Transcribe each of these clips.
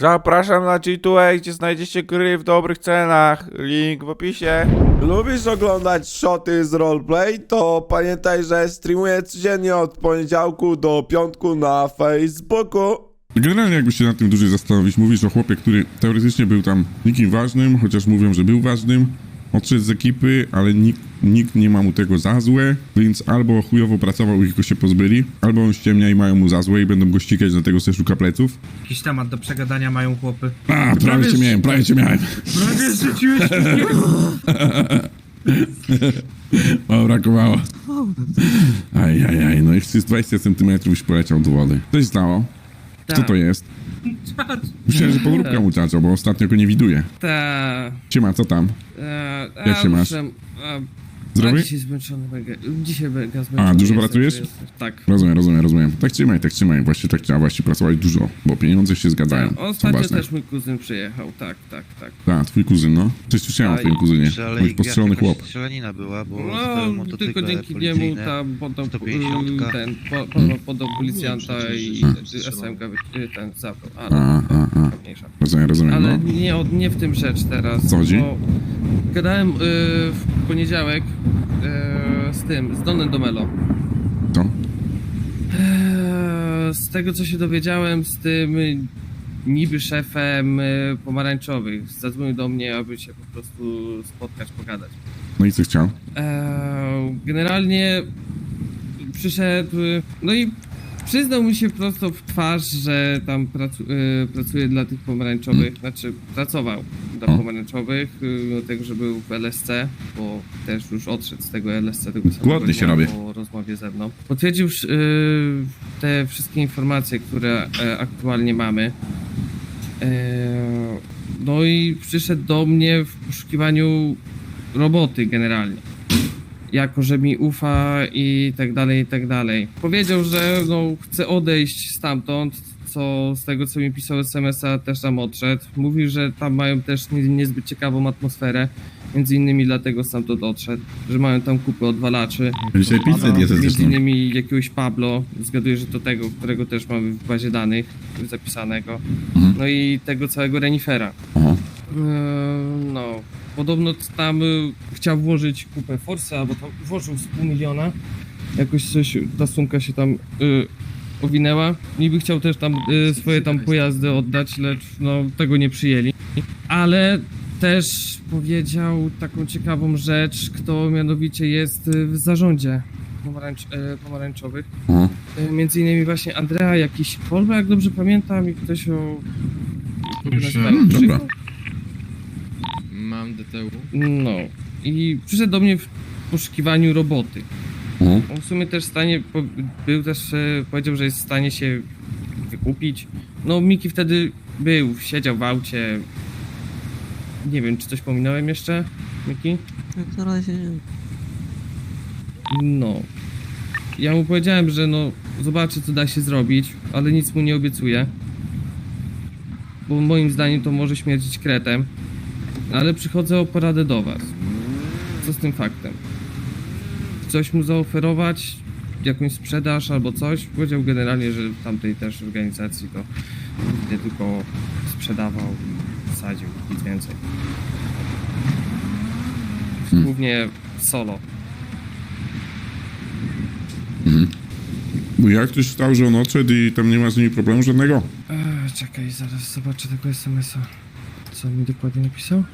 Zapraszam na G2A, gdzie znajdziecie gry w dobrych cenach. Link w opisie. Lubisz oglądać shoty z roleplay? To pamiętaj, że streamuję codziennie od poniedziałku do piątku na Facebooku. Generalnie jakby się nad tym dłużej zastanowić, mówisz o chłopie, który teoretycznie był tam nikim ważnym, chociaż mówią, że był ważnym, odszedł z ekipy, ale nikt, nikt nie ma mu tego za złe, więc albo chujowo pracował i go się pozbyli, albo on ściemnia i mają mu za złe i będą go ścigać, dlatego sobie szuka pleców. Jakiś temat do przegadania mają chłopy. A, prawie cię miałem, prawie cię miałem. Prawie rzuciłeś O, brakowało. Aj, aj, aj, no i z 20 centymetrów już poleciał do wody. Co się stało? Kto to jest? Myślałem, że podróbka mu bo ostatnio go nie widuję. Ta. Siema, co tam? E, Jak się masz? muszę- A, Zdrowy? a dzisiaj zmęczony mega. Dzisiaj mega zmęczony. dużo jestem, pracujesz? Tak. Rozumiem, rozumiem, rozumiem. Tak trzymaj, tak trzymaj. Właśnie tak trzeba właśnie pracować dużo, bo pieniądze się zgadzają. Są Ostatnio ważne. też mój kuzyn przyjechał, tak, tak, tak. Tak, twój kuzyn, no. Coś słyszałem o A, twoim kuzynie. Bądź postrzelony chłop. strzelanina była, bo No, tylko dzięki niemu tam podał 150. ten, po, po, podał policjanta i SMK wy- ten zabrał. A, Ale a, a. mniejsza. Rozumiem, rozumiem, Ale no. nie, od- nie w tym rzecz teraz. Co chodzi? bo Gadałem y, w poniedziałek y, z tym, z Donem Domelo. Co? Eee, Z tego co się dowiedziałem, z tym niby szefem y, pomarańczowych zadzwonił do mnie, aby się po prostu spotkać, pogadać. No i co chciał? Generalnie przyszedł, no i przyznał mi się prosto w twarz, że tam pracu, y, pracuje dla tych pomarańczowych, znaczy pracował dla O. pomarańczowych, y, tego, że był w LSC, bo też już odszedł z tego LSC, tego samego Głodny się robię. po rozmowie ze mną. Potwierdził y, te wszystkie informacje, które e, aktualnie mamy. Eee, No i przyszedł do mnie w poszukiwaniu roboty generalnie. Jako, że mi ufa i tak dalej, i tak dalej. Powiedział, że no, chce odejść stamtąd, co z tego, co mi pisał SMS-a, też tam odszedł. Mówił, że tam mają też nie, niezbyt ciekawą atmosferę, między innymi dlatego stamtąd odszedł, że mają tam kupę odwalaczy. Dzisiaj pizzę Między dietetyczną. innymi jakiegoś Pablo, zgaduję, że to tego, którego też mamy w bazie danych zapisanego. Mhm. No i tego całego renifera. Oho. Podobno tam y, chciał włożyć kupę Force, albo tam włożył z pół miliona. Jakoś coś, ta sumka się tam y, owinęła. Niby chciał też tam y, swoje tam pojazdy oddać, lecz no, tego nie przyjęli. Ale też powiedział taką ciekawą rzecz, kto mianowicie jest y, w zarządzie pomarańcz, y, pomarańczowych. Oho. Y, Między innymi właśnie Andrea, jakiś Kolba, jak dobrze pamiętam, i ktoś o... Mm, dobra. DTU. No. I przyszedł do mnie w poszukiwaniu roboty. Oho. On w sumie też w stanie, po- był też, e, powiedział, że jest w stanie się wykupić. No, Miki wtedy był, siedział w aucie. Nie wiem, czy coś pominąłem jeszcze, Miki? Na razie nie. No. Ja mu powiedziałem, że no, zobaczy, co da się zrobić, ale nic mu nie obiecuję. Bo moim zdaniem to może śmierdzić kretem. Ale przychodzę o poradę do was. Co z tym faktem? Coś mu zaoferować? Jakąś sprzedaż albo coś? Powiedział generalnie, że w tamtej też organizacji to nie tylko sprzedawał i sadził, nic więcej. Hmm. Głównie solo. Bo jak ktoś stał, że on odszedł i tam nie ma z nimi problemu żadnego? Eee, czekaj, zaraz zobaczę tego SMS-a. Co mi dokładnie napisał?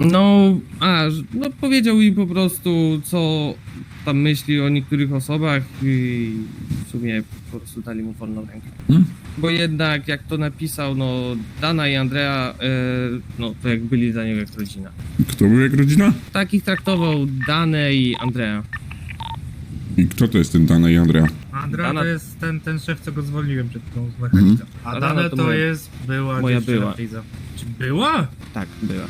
No, a, no powiedział im po prostu, co tam myśli o niektórych osobach i w sumie po prostu dali mu wolną rękę. Hmm? Bo jednak, jak to napisał, no, Dana i Andrea, e, no, to jak byli dla niego jak rodzina. Kto był jak rodzina? Tak ich traktował Danę i Andrea. I kto to jest ten Dana i Andrea? Andra Dana- to jest ten, ten szef, co go zwolniłem przed tą z mechanika. A Dana to to, moja- jest była moja była. Friza. Czy była? Tak, była.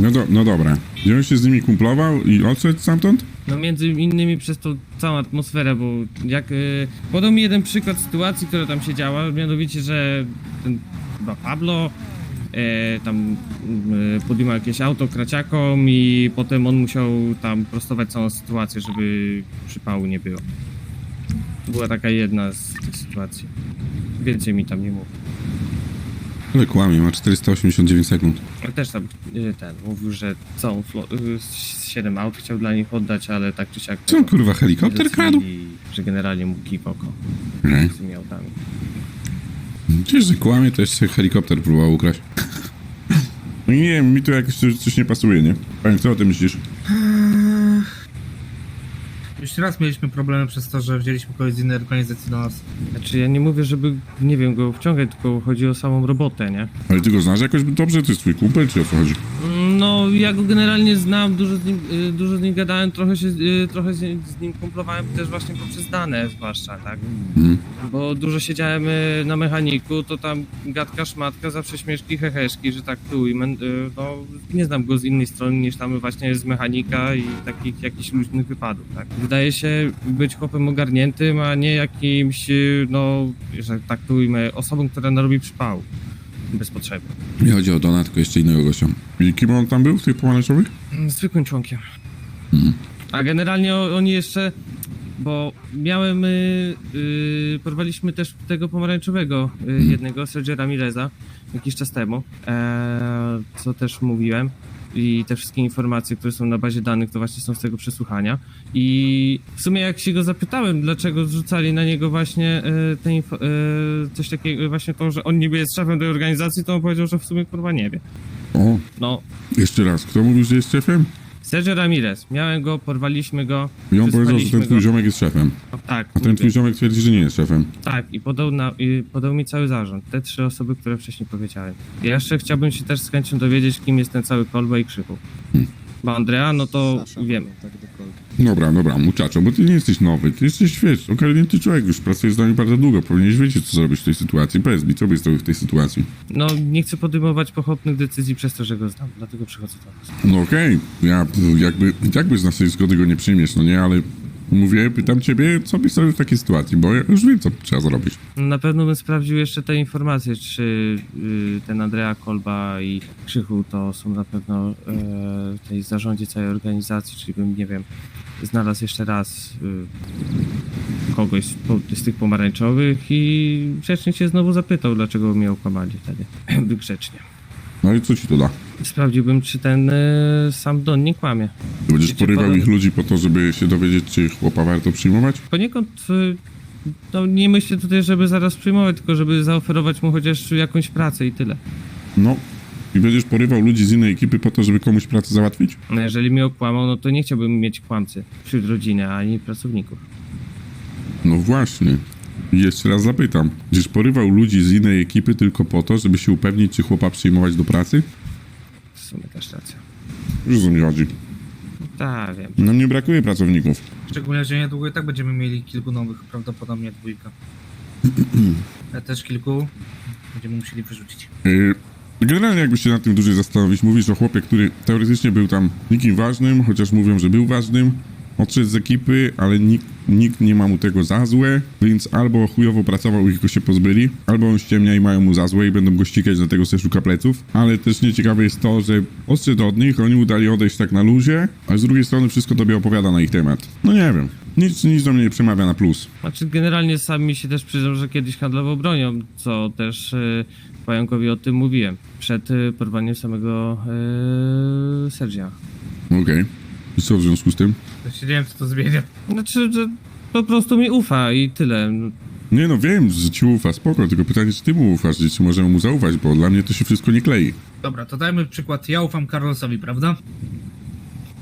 No, do, no dobra. On się z nimi kumplował i odszedł stamtąd? No między innymi przez tą całą atmosferę, bo jak... Y, podał mi jeden przykład sytuacji, która tam się działa, mianowicie, że ten chyba Pablo tam e, podjmował jakieś auto kraciakom i potem on musiał tam prostować całą sytuację, żeby przypału nie było. To była taka jedna z tych sytuacji. Więcej mi tam nie mów. Ale kłamie, ma 489 sekund. Ale też tam y, ten mówił, że całą flo- z 7 aut chciał dla nich oddać, ale tak czy siak. Co kurwa, helikopter kradł? Że generalnie mu kij w oko Nie. z tymi autami. Wiesz, że kłamie, to jeszcze helikopter próbował ukraść. No nie wiem, mi to jakoś coś, coś nie pasuje, nie? Panie, co o tym myślisz? Już raz mieliśmy problemy przez to, że wzięliśmy kogoś z innej organizacji do nas. Znaczy ja nie mówię, żeby, nie wiem, go wciągać, tylko chodzi o samą robotę, nie? Ale ty go znasz jakoś dobrze? To jest twój kumpel, czy o co chodzi? No, ja go generalnie znam, dużo z nim, y, dużo z nim gadałem, trochę się, y, trochę z, z nim kumplowałem też właśnie poprzez dane zwłaszcza, tak? Mhm. Bo dużo siedziałem y, na mechaniku, to tam gadka, szmatka, zawsze śmieszki, heheszki, że tak tu i men, y, no, nie znam go z innej strony niż tam właśnie z mechanika i takich jakichś luźnych wypadów, tak? Wydaje się być chłopem ogarniętym, a nie jakimś, y, no, że tak tu ujmę, osobą, która narobi przypału. Bez potrzeby. Nie chodzi o Dona, tylko jeszcze innego gościa. I kim on tam był w tych pomarańczowych? Zwykłym członkiem. Mhm. A generalnie oni jeszcze, bo miałem, y, y, porwaliśmy też tego pomarańczowego, y, jednego, Sergio Ramireza, jakiś czas temu, e, co też mówiłem. I te wszystkie informacje, które są na bazie danych, to właśnie są z tego przesłuchania. I w sumie jak się go zapytałem, dlaczego zrzucali na niego właśnie e, te info, e, coś takiego, właśnie to, że on niby jest szefem tej organizacji, to on powiedział, że w sumie kurwa nie wie. O, No, jeszcze raz. Kto mówił, że jest szefem? Sergio Ramirez. Miałem go, porwaliśmy go. I on powiedział, że ten twój go. ziomek jest szefem. Tak, A ten mówię. twój ziomek twierdzi, że nie jest szefem. tak i podał, na, i podał mi cały zarząd. Te trzy osoby, które wcześniej powiedziałem. Ja jeszcze chciałbym się też z chęcią dowiedzieć, kim jest ten cały kolba i krzyku. Hmm. Bo Andrea, no to wiemy. Dobra, dobra, muczaczo, bo ty nie jesteś nowy, ty jesteś, wiesz, ogarnięty człowiek, już pracujesz z nami bardzo długo, powinieneś wiedzieć, co zrobić w tej sytuacji. Powiedz mi, co byś zrobił w tej sytuacji? No, nie chcę podejmować pochopnych decyzji przez to, że go znam. Dlatego przychodzę do was. No okej, ja jakby, i tak bez naszej zgody go nie przyjmiesz, no nie, ale mówię, pytam ciebie, co byś zrobił w takiej sytuacji, bo ja już wiem, co trzeba zrobić. Na pewno bym sprawdził jeszcze te informacje, czy y, ten Andrea Kolba i Krzychu to są na pewno w tej zarządzie całej organizacji, czyli bym, nie wiem, znalazł jeszcze raz y, kogoś z, po, z tych pomarańczowych i grzecznie się znowu zapytał, dlaczego mnie okłamali wtedy. Grzecznie. No i co ci to da? Sprawdziłbym, czy ten y, sam Don nie kłamie. Ty będziesz Wiecie, porywał ich ludzi po to, żeby się dowiedzieć, czy chłopa warto przyjmować? Poniekąd y, no, nie myślę tutaj, żeby zaraz przyjmować, tylko żeby zaoferować mu chociaż jakąś pracę i tyle. No. I będziesz porywał ludzi z innej ekipy po to, żeby komuś pracę załatwić? No jeżeli mnie okłamał, no to nie chciałbym mieć kłamcy wśród rodziny ani pracowników. No właśnie. I jeszcze raz zapytam. Będziesz porywał ludzi z innej ekipy tylko po to, żeby się upewnić, czy chłopa przyjmować do pracy? W sumie też racja. Już o mi chodzi. Tak, wiem. Nam nie brakuje pracowników. Szczególnie, że niedługo i tak będziemy mieli kilku nowych, prawdopodobnie dwójka. Ja też kilku będziemy musieli wyrzucić. Yy, Generalnie jakby się nad tym dłużej zastanowić, mówisz o chłopie, który teoretycznie był tam nikim ważnym, chociaż mówią, że był ważnym, odszedł z ekipy, ale nikt, nikt nie ma mu tego za złe, więc albo chujowo pracował i go się pozbyli, albo on ściemnia i mają mu za złe i będą go ścigać, dlatego sobie szuka pleców, ale też nieciekawe jest to, że odszedł od nich, oni mu dali odejść tak na luzie, a z drugiej strony wszystko tobie opowiada na ich temat. No nie wiem, nic, nic do mnie nie przemawia na plus. Znaczy generalnie sam mi się też przyznał, że kiedyś handlował bronią, co też y, pająkowi o tym mówiłem. Przed y, porwaniem samego y, Sergia. Okej. I co w związku z tym? To się nie wiem, co to zmienia. Znaczy, że po prostu mi ufa i tyle. Nie no, wiem, że ci ufa, spoko, tylko pytanie, czy ty mu ufasz, i czy możemy mu zaufać, bo dla mnie to się wszystko nie klei. Dobra, to dajmy przykład. Ja ufam Carlosowi, prawda?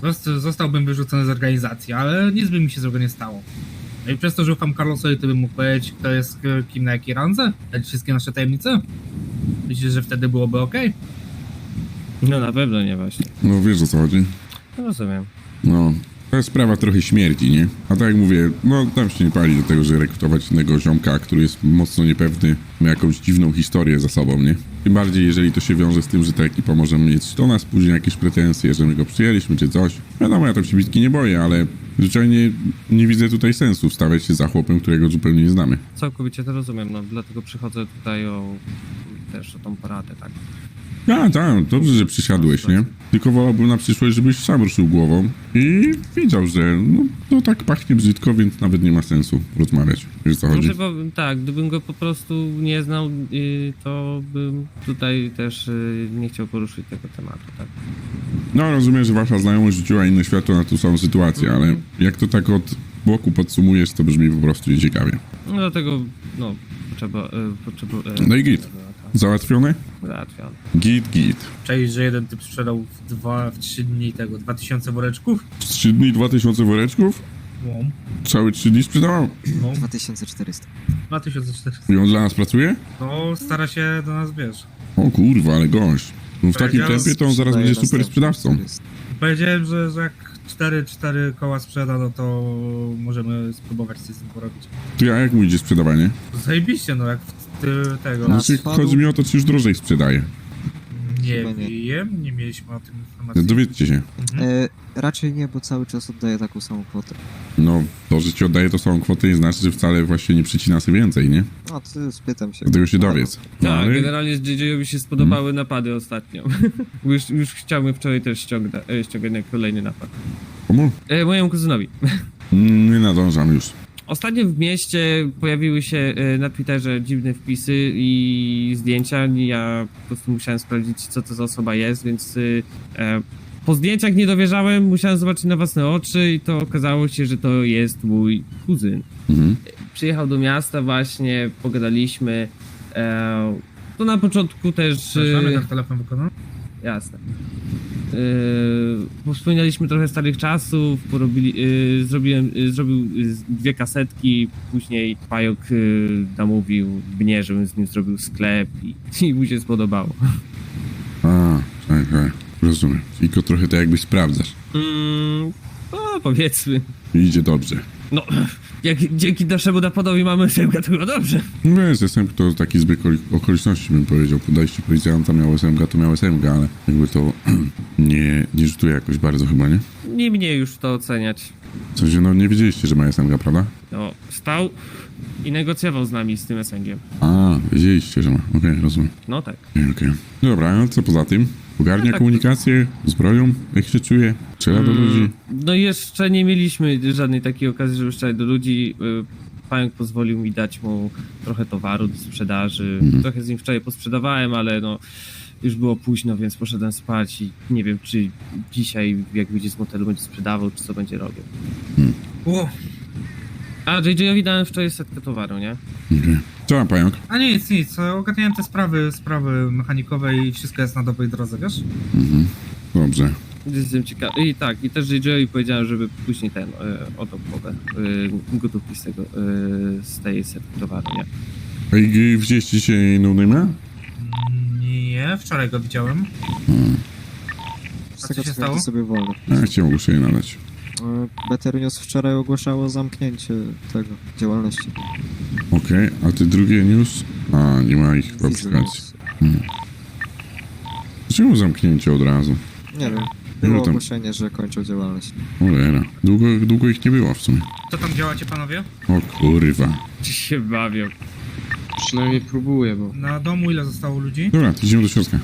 Zost- Zostałbym wyrzucony z organizacji, ale nic by mi się złego nie stało. No i przez to, że ufam Carlosowi, to bym mógł powiedzieć, kto jest e, kim na jakiej randze? Dać wszystkie nasze tajemnice? Myślisz, że wtedy byłoby ok? no na pewno nie właśnie. No wiesz o co chodzi. No, Rozumiem. No, ta sprawa trochę śmierdzi, nie? A tak jak mówię, no tam się nie pali do tego, że rekrutować innego ziomka, który jest mocno niepewny, ma jakąś dziwną historię za sobą, nie? Tym bardziej, jeżeli to się wiąże z tym, że ta ekipa może mieć do nas później jakieś pretensje, że my go przyjęliśmy czy coś. Wiadomo, ja tam się bitki nie boję, ale zwyczajnie nie widzę tutaj sensu wstawiać się za chłopem, którego zupełnie nie znamy. Całkowicie to rozumiem, no dlatego przychodzę tutaj o też o tą poradę, tak. A, tak, dobrze, że przysiadłeś, nie? Tylko wolałbym na przyszłość, żebyś sam ruszył głową i wiedział, że no, no tak pachnie brzydko, więc nawet nie ma sensu rozmawiać. Wiesz co chodzi? bym- tak, gdybym go po prostu nie znał, y, to bym tutaj też y, nie chciał poruszyć tego tematu, tak? No, rozumiem, że wasza znajomość rzuciła inne światło na tą samą sytuację, ale jak to tak od boku podsumujesz, to brzmi po prostu nieciekawie. No dlatego, no, potrzeba, y, potrzeba... y, No i git. Załatwione? Załatwione. Git, git. Cześć, że jeden typ sprzedał w dwa, w trzy dni tego, 2000 woreczków? Z 3 dni 2000 woreczków? No, Całe 3 dni sprzedawał? no, 2400. 2400. I on dla nas pracuje? No, stara się do nas, wiesz. O kurwa, ale gość. No w takim tempie to on zaraz będzie super sprzedawcą. Powiedziałem, że, że jak 4, 4 koła sprzeda, no to możemy spróbować coś z tym porobić. Ty, a jak mu idzie sprzedawanie? Zajebiście, no jak w ty, tego... Znaczy, chodzi mi o to, czy już drożej sprzedaje. Nie Chyba nie. wiem, nie mieliśmy o tym informacji. Dowiedzcie się. Mhm. E, raczej nie, bo cały czas oddaję taką samą kwotę. No, to, że ci oddaje tą samą kwotę nie znaczy, że wcale właśnie nie przycina sobie więcej, nie? No, ty spytam się. Dlatego się dowiedz. No, Tak, ale generalnie z JJ-owi się spodobały napady ostatnio. Już, już chciałbym wczoraj też ściągnąć, e, ściągnąć kolejny napad. komu? E, mojemu kuzynowi. Nie nadążam już. Ostatnio w mieście pojawiły się e, na Twitterze dziwne wpisy i zdjęcia. Ja po prostu musiałem sprawdzić, co to za osoba jest, więc y, e, po zdjęciach nie dowierzałem, musiałem zobaczyć na własne oczy i to okazało się, że to jest mój kuzyn. Mhm. Przyjechał do miasta właśnie, pogadaliśmy. E, to na początku też... Y, ten telefon wykonał? Jasne. Yy, wspominaliśmy trochę starych czasów, porobili, yy, zrobiłem, yy, zrobił yy, dwie kasetki, później Pajok yy, namówił mnie, żebym z nim zrobił sklep i, i mu się spodobało. A, czekaj, czekaj. Rozumiem. Tylko trochę to jakbyś sprawdzasz. Mm, no, powiedzmy. Idzie dobrze. No, jak dzięki naszemu napadowi mamy SMK, to chyba dobrze. No wiesz, SMG to taki zbieg okoli- okoliczności bym powiedział. Podejście policjanta miał SMG, to miał SMG, ale jakby to nie, nie rzutuje jakoś bardzo chyba, nie? Nie mnie już to oceniać. W sensie, no nie wiedzieliście, że ma SMG, prawda? No, stał i negocjował z nami, z tym SNG-iem. A, wiedzieliście, że ma. Okej, rozumiem. No tak. Okej, okej. Dobra, a co poza tym? Ogarnia No tak. komunikację, zbroją, jak się czuje, strzela do ludzi. No jeszcze nie mieliśmy żadnej takiej okazji, żeby strzelać do ludzi. Y, Pająk pozwolił mi dać mu trochę towaru do sprzedaży. Mhm. Trochę z nim wczoraj posprzedawałem, ale no już było późno, więc poszedłem spać i nie wiem, czy dzisiaj jak wyjdzie z motelu będzie sprzedawał, czy co będzie robił. O, A JJ-owi dałem wczoraj setkę towaru, nie? Okej. Co ma pająk? a nic, nic, ogarniałem te sprawy, sprawy mechanikowe i wszystko jest na dobrej drodze, wiesz? Mhm. Dobrze. Jestem ciekawy. I tak, i też JJ-owi powiedziałem, żeby później ten, y, oddał połowę y, gotówki z tego, y, z tej setki towaru, nie? A i wzięliście dzisiaj no name'a? Nie, wczoraj go widziałem. Z A tego co się co wiem, stało? to sobie wolno. A chciałem ogłoszenie nadać. E, Better News wczoraj ogłaszało zamknięcie tego, działalności. Okej, a te drugie news? A, nie ma ich w aplikacji. News. Czemu zamknięcie od razu? Nie wiem. Było tam- ogłoszenie, że kończą działalność. Cholera. Długo, długo ich nie było w sumie. Co tam działacie, panowie? O kurwa. Czy się bawią? Przynajmniej próbuję, bo Na domu ile zostało ludzi? Dobra, to idziemy do środka.